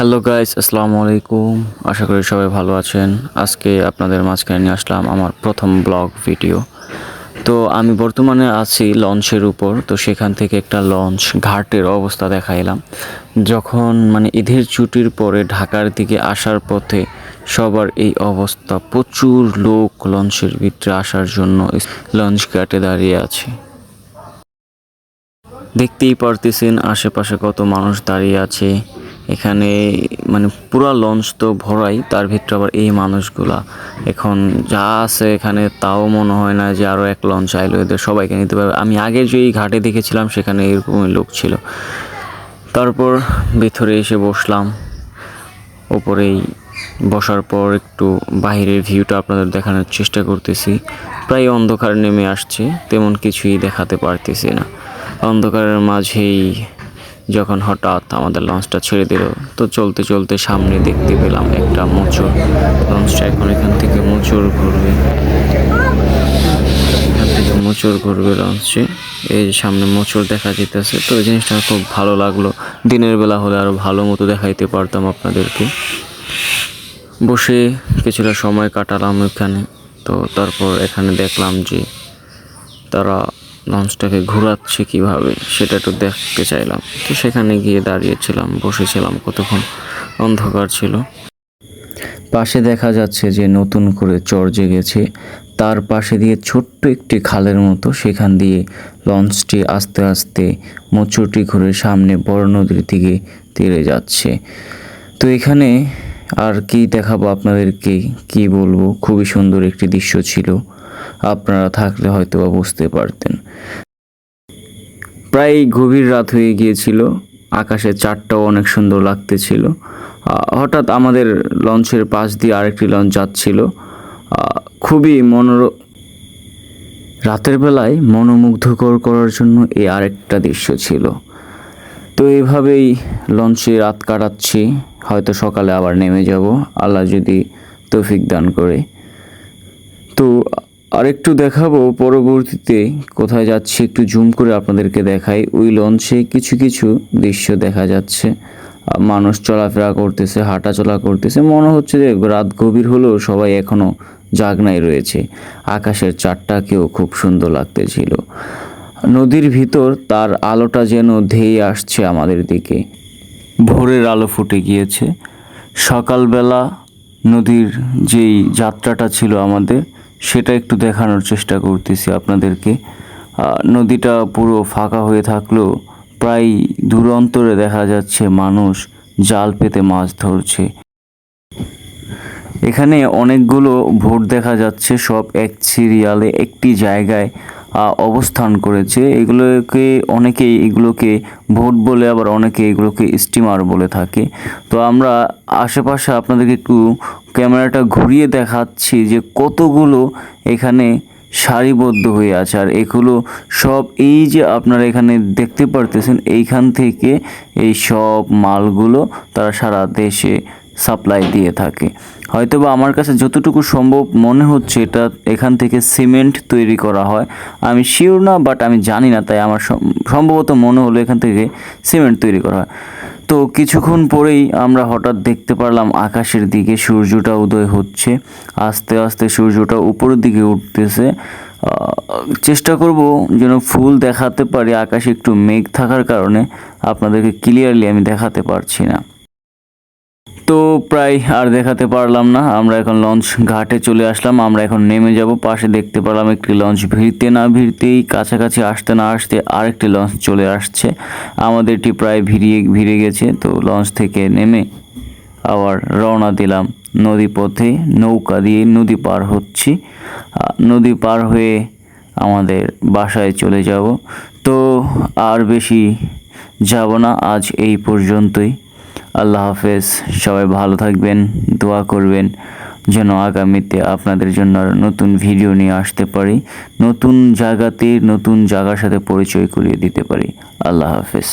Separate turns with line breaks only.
Hello guys আসসালামু আলাইকুম আশা করি সবাই ভালো আছেন। আজকে আপনাদের মাঝখানে নিয়ে আসলাম আমার প্রথম ব্লগ ভিডিও তো আমি বর্তমানে আছি লঞ্চের উপর। তো সেখান থেকে একটা লঞ্চ ঘাটের অবস্থা দেখাইলাম। যখন মানে ঈদের ছুটির পরে ঢাকার দিকে আসার পথে সবার এই অবস্থা। প্রচুর লোক লঞ্চের ভিতরে আসার জন্য লঞ্চ ঘাটে দাঁড়িয়ে আছে। দেখতেই পারতেছেন আশেপাশে কত মানুষ দাঁড়িয়ে আছে। এখানে মানে পুরা লঞ্চ তো ভরাই, তার ভিতরে আবার এই মানুষগুলা। এখন যা আছে এখানে তাও মনে হয় না যে আরও এক লঞ্চ আইলো, এদের সবাইকে নিতে পারবে। আমি আগে যেই ঘাটে দেখেছিলাম সেখানে এরকমই লোক ছিল। তারপর ভিতরে এসে বসলাম। ওপরেই বসার পর একটু বাইরের ভিউটা আপনাদের দেখানোর চেষ্টা করতেছি। প্রায় অন্ধকার নেমে আসছে, তেমন কিছুই দেখাতে পারতেছি না। অন্ধকারের মাঝেই যখন হঠাৎ আমাদের লঞ্চটা ছেড়ে দিল, তো চলতে চলতে সামনে দেখতে পেলাম একটা মোচর লঞ্চটা এখন এখান থেকে মোচর ঘুরবে। এখান থেকে মোচর ঘুরবে লঞ্চে এই যে সামনে মোচর দেখা যেতেছে তো এই জিনিসটা খুব ভালো লাগল। দিনের বেলা হলে আরও ভালো মতো দেখাইতে পারতাম আপনাদেরকে। বসে কিছুটা সময় কাটালাম এখানে, তো তারপর এখানে দেখলাম যে তারা লঞ্চটাকে ঘোরাচ্ছে কীভাবে, সেটা একটু দেখতে চাইলাম। তো সেখানে গিয়ে দাঁড়িয়েছিলাম, বসেছিলাম, কতক্ষণ অন্ধকার ছিল। পাশে দেখা যাচ্ছে যে নতুন করে চর জেগেছে। তার পাশে দিয়ে ছোট্ট একটি খালের মতো সেখান দিয়ে লঞ্চটি আস্তে আস্তে মোচরটি ঘুরে সামনে বড় নদীর দিকে তীরে যাচ্ছে। তো এখানে আর কি দেখাবো আপনাদেরকে, কি বলব? খুবই সুন্দর একটি দৃশ্য ছিল। আপনারা থাকলে হয়তো বা বুঝতে পারতেন। প্রায় গভীর রাত হয়ে গিয়েছিল, আকাশে চারটাও অনেক সুন্দর লাগতেছিল। হঠাৎ আমাদের লঞ্চের পাশ দিয়ে আরেকটি লঞ্চ যাচ্ছিল। খুবই মনোর, রাতের বেলায় মনোমুগ্ধকর করার জন্য এই আরেকটা দৃশ্য ছিল। তো এইভাবেই লঞ্চে রাত কাটাচ্ছি, হয়তো সকালে আবার নেমে যাব, আল্লাহ যদি তৌফিক দান করে। তো আরেকটু দেখাবো পরবর্তীতে কোথায় যাচ্ছি, একটু জুম করে আপনাদেরকে দেখাই। ওই লঞ্চে কিছু কিছু দৃশ্য দেখা যাচ্ছে। মানুষ চলাফেরা করতেছে, হাঁটাচলা করতেছে। মনে হচ্ছে যে রাত গভীর হলেও সবাই এখনও জাগনায় রয়েছে। আকাশের চারটাকেও খুব সুন্দর লাগতেছিল। নদীর ভিতর তার আলোটা যেন ধেয়ে আসছে আমাদের দিকে। ভোরের আলো ফুটে গিয়েছে। সকালবেলা নদীর যেই যাত্রাটা ছিল আমাদের সেটা একটু দেখানোর চেষ্টা করতেছি আপনাদেরকে। নদীটা পুরো ফাঁকা হয়ে থাকলেও প্রায় দূরন্তরে দেখা যাচ্ছে মানুষ জাল পেতে মাছ ধরছে। এখানে অনেকগুলো ভোট দেখা যাচ্ছে, সব এক সিরিয়ালে একটি জায়গায় অবস্থান করেছে। এগুলোকে অনেকেই এগুলোকে ভোট বলে, আবার অনেকে এগুলোকে স্টিমার বলে থাকে। তো আমরা আশেপাশে আপনাদেরকে একটু ক্যামেরাটা ঘুরিয়ে দেখাচ্ছি যে কতগুলো এখানে সারিবদ্ধ হয়ে আছে। আর এগুলো সব এই যে আপনারা এখানে দেখতে পারতেছেন, এইখান থেকে এই সব মালগুলো তারা সারা দেশে সাপ্লাই দিয়ে থাকে। হয়তো বা আমার কাছে যতটুকু সম্ভব মনে হচ্ছে এটা এখান থেকে সিমেন্ট তৈরি করা হয়। আমি শিওর না বাট আমি জানি না, তাই আমার সম্ভবত মনে হলো এখান থেকে সিমেন্ট তৈরি করা হয়। তো কিছুক্ষণ পরেই আমরা হঠাৎ দেখতে পারলাম আকাশের দিকে সূর্যটা উদয় হচ্ছে। আস্তে আস্তে সূর্যটা উপরের দিকে উঠতেছে। চেষ্টা করব যেন ফুল দেখাতে পারি। আকাশে একটু মেঘ থাকার কারণে আপনাদেরকে ক্লিয়ারলি আমি দেখাতে পারছি না। তো প্রায় আর দেখাতে পারলাম না। আমরা এখন লঞ্চ ঘাটে চলে আসলাম। আমরা এখন নেমে যাব। পাশে দেখতে পারলাম একটি লঞ্চ ভিড়তে না ভিড়তেই কাছাকাছি আসতে না আসতে আরেকটি লঞ্চ চলে আসছে। আমাদেরটি প্রায় ভিড়িয়ে, ভিড়ে গেছে। তো লঞ্চ থেকে নেমে আবার রওনা দিলাম নদী পথে। নৌকা দিয়ে নদী পার হচ্ছি। নদী পার হয়ে আমাদের বাসায় চলে যাব। তো আর বেশি যাব না। আজ এই পর্যন্তই। আল্লাহ হাফেজ, সবাই ভালো থাকবেন, দোয়া করবেন, যেন আগামীতে আপনাদের জন্য নতুন ভিডিও নিয়ে আসতে পারি, নতুন জায়গাতে, নতুন জায়গার সাথে পরিচয় করিয়ে দিতে পারি। আল্লাহ হাফেজ।